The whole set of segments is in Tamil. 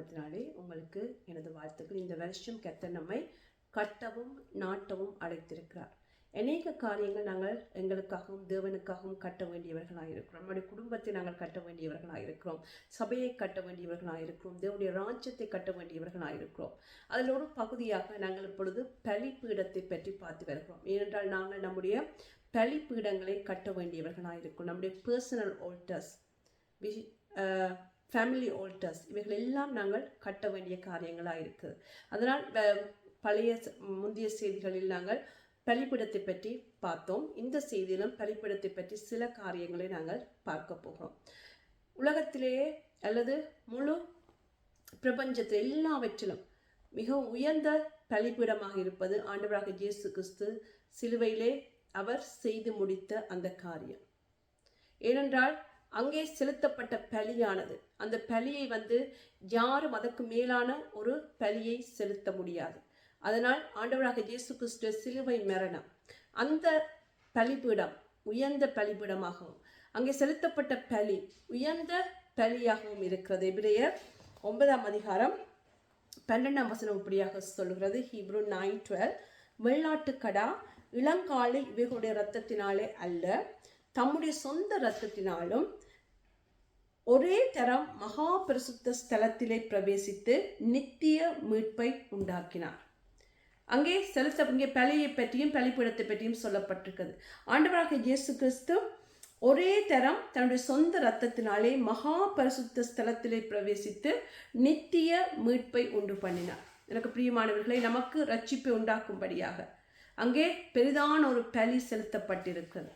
நாமத்தினாலே உங்களுக்கு எனது வாழ்த்துக்கள். இந்த வருஷம் கர்த்தர் நம்மை கட்டவும் நாட்டவும் அழைத்திருக்கிறார். அநேக காரியங்கள் நாங்கள் எங்களுக்காகவும் தேவனுக்காகவும் கட்ட வேண்டியவர்களாக இருக்கிறோம். நம்முடைய குடும்பத்தை நாங்கள் கட்ட வேண்டியவர்களாக இருக்கிறோம். சபையை கட்ட வேண்டியவர்களாக இருக்கிறோம். தேவனுடைய ராஜ்யத்தை கட்ட வேண்டியவர்களாக இருக்கிறோம். அதில் ஒரு பகுதியாக நாங்கள் இப்பொழுது பலிப்பீடத்தை பற்றி பார்த்து வருகிறோம். ஏனென்றால் நாங்கள் நம்முடைய பலிப்பீடங்களை கட்ட வேண்டியவர்களாக இருக்கிறோம். நம்முடைய பர்சனல் ஆல்டர்ஸ் ஃபேமிலி ஆல்டர்ஸ் இவைகள் எல்லாம் நாங்கள் கட்ட வேண்டிய காரியங்களாக இருக்குது அதனால் பழைய முந்தைய செய்திகளில் நாங்கள் பலிப்பிடத்தை பற்றி பார்த்தோம். இந்த செய்தியிலும் பலிப்பிடத்தை பற்றி சில காரியங்களை நாங்கள் பார்க்க போகிறோம். உலகத்திலேயே அல்லது முழு பிரபஞ்சத்தில் எல்லாவற்றிலும் மிக உயர்ந்த பழிப்பிடமாக இருப்பது ஆண்டவராக இயேசு கிறிஸ்து சிலுவையிலே அவர் செய்து முடித்த அந்த காரியம். ஏனென்றால் அங்கே செலுத்தப்பட்ட பலியானது. அந்த பலியை வந்து யாரும் அதற்கு மேலான ஒரு பலியை செலுத்த முடியாது. அதனால் ஆண்டவராக இயேசு கிறிஸ்து சிலுவை மரணம். அந்த பலிபீடம் உயர்ந்த பலிபீடமாகவும் அங்கே செலுத்தப்பட்ட பலி உயர்ந்த பலியாகவும் இருக்கிறது. எபிரேயர் ஒன்பதாம் அதிகாரம் பன்னெண்டாம் வசனம் இப்படியாக சொல்கிறது. ஹீப்ரு நைன் டுவெல் வெள்ளாட்டுக்கடா இளங்காலை இவைகளுடைய இரத்தத்தினாலே அல்ல தம்முடைய சொந்த இரத்தத்தினாலும் ஒரே தரம் மகா பரிசுத்த ஸ்தலத்திலே பிரவேசித்து நித்திய மீட்பை உண்டாக்கினார். அங்கே செலுத்த இங்கே பழையை பற்றியும் பழிப்பிடத்தை பற்றியும் சொல்லப்பட்டிருக்கிறது. ஆண்டவராக இயேசு கிறிஸ்து ஒரே தரம் தன்னுடைய சொந்த இரத்தத்தினாலே மகா பரிசுத்த ஸ்தலத்திலே பிரவேசித்து நித்திய மீட்பை உண்டு பண்ணினார். எனக்கு பிரியமானவர்களை நமக்கு ரட்சிப்பை உண்டாக்கும்படியாக அங்கே பெரிதான ஒரு பலி செலுத்தப்பட்டிருக்கிறது.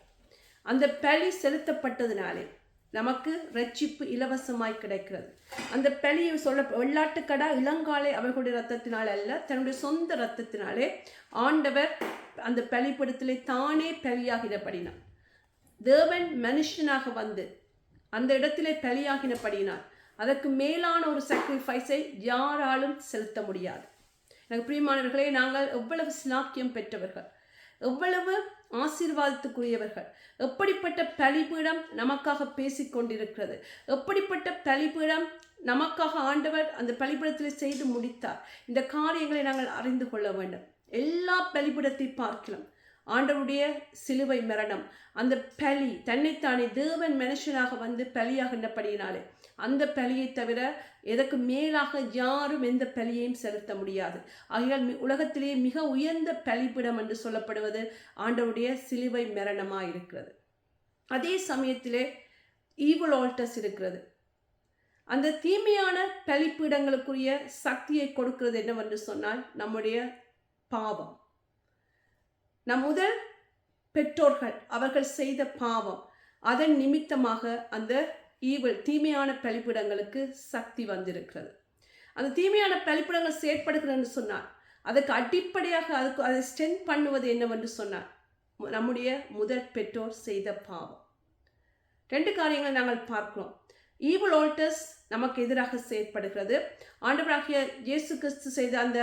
அந்த பலி செலுத்தப்பட்டதுனாலே நமக்கு ரட்சிப்பு இலவசமாய் கிடைக்கிறது. அந்த பலியை சொல்ல வெள்ளாட்டுக்கடா இளங்காலை அவர்களுடைய ரத்தத்தினால் அல்ல தன்னுடைய சொந்த ரத்தத்தினாலே ஆண்டவர் அந்த பலிப்படத்திலே தானே பலியாகினபடினார். தேவன் மனுஷனாக வந்து அந்த இடத்திலே பலியாகினபடினார். அதற்கு மேலான ஒரு சாக்ரிஃபைஸை யாராலும் செலுத்த முடியாது. எனக்கு பிரியமானவர்களே நாங்கள் எவ்வளவு ஸ்லாக்கியம் பெற்றவர்கள் எவ்வளவு ஆசீர்வாதத்துக்குரியவர்கள். எப்படிப்பட்ட பலிபீடம் நமக்காக பேசிக்கொண்டிருக்கிறது எப்படிப்பட்ட பலிபீடம் நமக்காக ஆண்டவர் அந்த பலிபீடத்தில் செய்து முடித்தார்? இந்த காரியங்களை நாங்கள் அறிந்து கொள்ள வேண்டும். எல்லா பலிபீடத்தை பார்க்கலாம். ஆண்டவருடைய சிலுவை மரணம். அந்த பலி தன்னைத்தானே தேவன் மனுஷனாக வந்து பலியாகின்றபடியினாலே அந்த பலியை தவிர எதற்கு மேலாக யாரும் எந்த பலியையும் செலுத்த முடியாது. ஆகையால் உலகத்திலேயே மிக உயர்ந்த பலிப்பிடம் என்று சொல்லப்படுவது ஆண்டவருடைய சிலுவை மரணமாக இருக்கிறது. அதே சமயத்திலே ஈவல் ஆல்டர்ஸ் இருக்கிறது. அந்த தீமையான பலிப்பீடங்களுக்குரிய சக்தியை கொடுக்கிறது என்னவென்று சொன்னால் நம்முடைய பாவம். நம் முதல் பெற்றோர்கள் அவர்கள் செய்த பாவம். அதன் நிமித்தமாக அந்த ஈவல் தீமையான பழிப்பிடங்களுக்கு சக்தி வந்திருக்கிறது. அந்த தீமையான பழிப்பிடங்கள் செயற்படுகிறன்னு சொன்னார். அதுக்கு அடிப்படையாக அதுக்கு அதை ஸ்ட்ரென்த் பண்ணுவது என்னவென்று சொன்னார். நம்முடைய முதல் பெற்றோர் செய்த பாவம். ரெண்டு காரியங்களை நாங்கள் பார்க்கிறோம். ஈவல் ஆல்டர்ஸ் நமக்கு எதிராக செயற்படுகிறது. ஆண்டவராகிய இயேசு கிறிஸ்து செய்த அந்த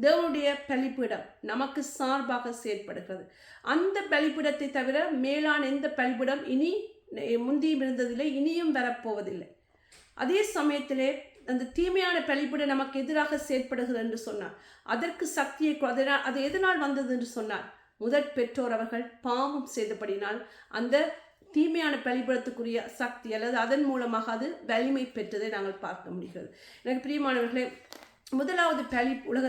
தேவனுடைய பலிபீடம் நமக்கு சார்பாக செயற்படுகிறது. அந்த பலிபீடத்தை தவிர மேலான எந்த பலிபீடம் இனி முந்தியும் இருந்ததில்லை இனியும் வரப்போவதில்லை. அதே சமயத்திலே அந்த தீமையான பலிபீடம் நமக்கு எதிராக செயற்படுகிறது என்று சொன்னார். அதற்கு சக்தியை கொ- அதனால் அது எதனால் வந்தது என்று சொன்னார்? முதற் பெற்றோர் அவர்கள் பாவம் செய்தபடினால் அந்த தீமையான பலிபடத்துக்குரிய சக்தி அல்லது அதன் மூலமாக அது வலிமை பெற்றதை நாங்கள் பார்க்க முடிகிறது. எனக்கு பிரியமானவர்களே முதலாவது பலி உலக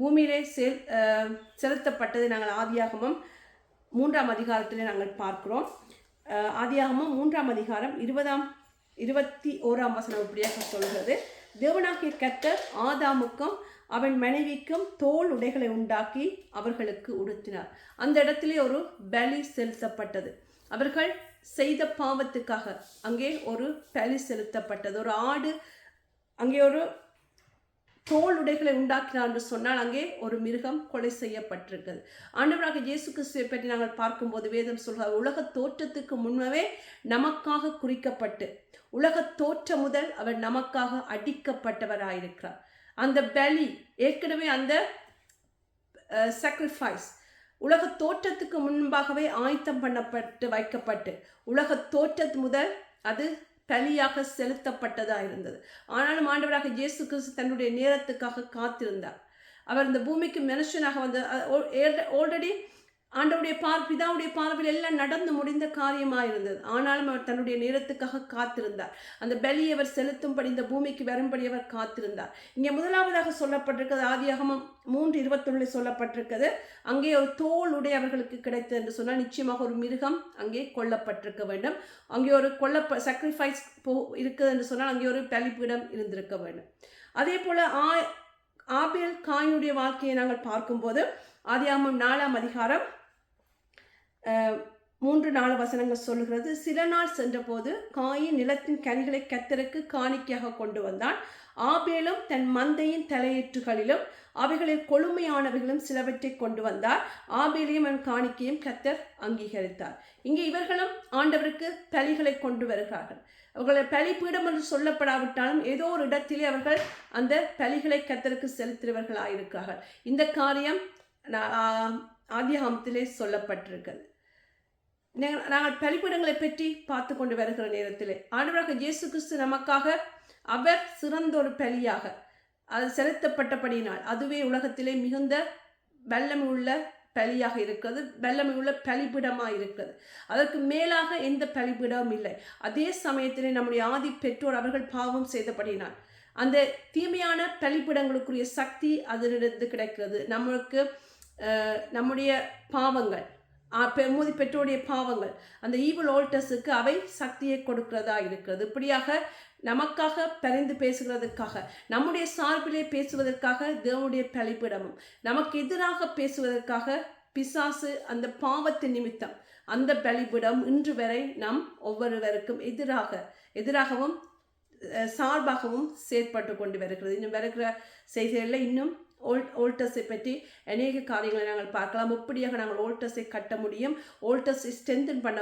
பூமியிலே செல் செலுத்தப்பட்டது செலுத்தப்பட்டதை நாங்கள் ஆதியாகமம் மூன்றாம் அதிகாரத்தில் நாங்கள் பார்க்கிறோம். ஆதியாகமும் ஆதியாகமம் மூன்றாம் அதிகாரம் இருபதாம் இருபத்தி ஓராம் வசனம் இப்படியாக சொல்கிறது. தேவனாகிய கர்த்தர் ஆதாமுக்கும் அவன் மனைவிக்கும் தோல் உடைகளை உண்டாக்கி அவர்களுக்கு உடுத்தினார். அந்த இடத்திலே ஒரு பலி செலுத்தப்பட்டது. அவர்கள் செய்த பாவத்துக்காக அங்கே ஒரு பலி செலுத்தப்பட்டது. ஒரு ஆடு அங்கே ஒரு தோல் உடைகளை உண்டாக்கினார் என்று சொன்னால் அங்கே ஒரு மிருகம் கொலை செய்யப்பட்டிருக்கிறது. ஆண்டவராக இயேசு கிறிஸ்துவை பற்றி நாங்கள் பார்க்கும்போது வேதம் சொல்கிறார் உலக தோற்றத்துக்கு முன்னவே நமக்காக குறிக்கப்பட்டு உலக தோற்றம் முதல் அவர் நமக்காக அடிக்கப்பட்டவராயிருக்கிறார். அந்த பலி ஏற்கனவே அந்த சாக்ரிஃபைஸ் உலக தோற்றத்துக்கு முன்பாகவே ஆயத்தம் பண்ணப்பட்டு வைக்கப்பட்டு உலக தோற்றத்து முதல் அது பலியாக செலுத்தப்பட்டதாக இருந்தது. ஆனாலும் ஆண்டவராக இயேசு கிறிஸ்து தன்னுடைய நேரத்துக்காக காத்திருந்தார். அவர் இந்த பூமிக்கு மனுஷனாக வந்து ஆல்ரெடி ஆண்டவருடைய பார் பிதாவுடைய பார்வையில் எல்லாம் நடந்து முடிந்த காரியமாக இருந்தது ஆனாலும் அவர் தன்னுடைய நேரத்துக்காக காத்திருந்தார். அந்த பலியை அவர் செலுத்தும்படி இந்த பூமிக்கு வரும்படி அவர் காத்திருந்தார். இங்கே முதலாவதாக சொல்லப்பட்டிருக்கிறது ஆதியாகமம் மூன்று இருபத்தொன்னு சொல்லப்பட்டிருக்கிறது அங்கே ஒரு தோல் உடையவர்களுக்கு கிடைத்தது என்று சொன்னால் நிச்சயமாக ஒரு மிருகம் அங்கே கொல்லப்பட்டிருக்க வேண்டும். அங்கே ஒரு கொல்ல சாக்ரிஃபைஸ் போ இருக்குது என்று சொன்னால் அங்கே ஒரு பலிப்பீடம் இருந்திருக்க வேண்டும். அதே போல் ஆ ஆபியல் காயினுடைய வாழ்க்கையை நாங்கள் பார்க்கும்போது ஆதியாகமம் நாலாம் அதிகாரம் மூன்று நாலு வசனங்கள் சொல்லுகிறது. சில நாள் சென்றபோது காயின் நிலத்தின் கனிகளை கத்தருக்கு காணிக்கையாக கொண்டு வந்தான். ஆபேலும் தன் மந்தையின் தலையீற்றுகளிலும் அவைகளில் கொழுமையானவைகளும் சிலவற்றை கொண்டு வந்தார். ஆபேலையும் அவன் காணிக்கையும் கத்தர் அங்கீகரித்தார். இங்கே இவர்களும் ஆண்டவருக்கு பலிகளை கொண்டு வருகிறார்கள். அவர்களை பலிப்பீடம் என்று சொல்லப்படாவிட்டாலும் ஏதோ ஒரு இடத்திலே அவர்கள் அந்த பலிகளை கத்தருக்கு செலுத்துகிறவர்களாயிருக்கிறார்கள். இந்த காரியம் நா- சொல்லப்பட்டிருக்கிறது. நாங்கள் பலிப்பீடங்களை பற்றி பார்த்து கொண்டு வருகிற நேரத்தில். ஆண்டவராக இயேசு கிறிஸ்து நமக்காக அவர் சிறந்த ஒரு பலியாக அது செலுத்தப்பட்டபடியினால் அதுவே உலகத்திலே மிகுந்த வல்லமை உள்ள பலியாக இருக்கிறது வல்லமை உள்ள பலிபிடமாக இருக்கிறது. அதற்கு மேலாக எந்த பலிபிடமும் இல்லை. அதே சமயத்திலே நம்முடைய ஆதி பெற்றோர் அவர்கள் பாவம் செய்தபடினால் அந்த தீமையான பலிபிடங்களுக்குரிய சக்தி அதிலிருந்து கிடைக்கிறது. நம்மளுக்கு நம்முடைய பாவங்கள் பெருமதி பெ- பெற்றோருடைய பாவங்கள். அந்த ஈவல் ஓல்டர்ஸுக்கு அவை சக்தியை கொடுக்கிறதா இருக்கிறது. இப்படியாக நமக்காக பரிந்து பேசுகிறதுக்காக நம்முடைய சார்பிலே பேசுவதற்காக தேவனுடைய பழிப்பிடமும் நமக்கு எதிராக பேசுவதற்காக பிசாசு அந்த பாவத்தின் நிமித்தம் அந்த பலிபிடம் இன்று வரை நம் ஒவ்வொருவருக்கும் எதிராக எதிராகவும் சார்பாகவும் செயற்பட்டு கொண்டு வருகிறது. இன்னும் வருகிற செய்திகளில் இன்னும் ஓல் ஓல்டர்ஸை பற்றி அநேக காரியங்களை நாங்கள் பார்க்கலாம். எப்படியாக நாங்கள் ஓல்டர்ஸை கட்ட முடியும்? ஓல்டர்ஸை ஸ்ட்ரென்தன் பண்ண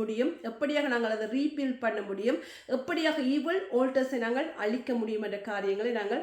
முடியும். எப்படியாக நாங்கள் அதை ரீபில்ட் பண்ண முடியும்? எப்படியாக ஈவல் ஓல்டர்ஸை நாங்கள் அழிக்க முடியும் என்ற காரியங்களை நாங்கள்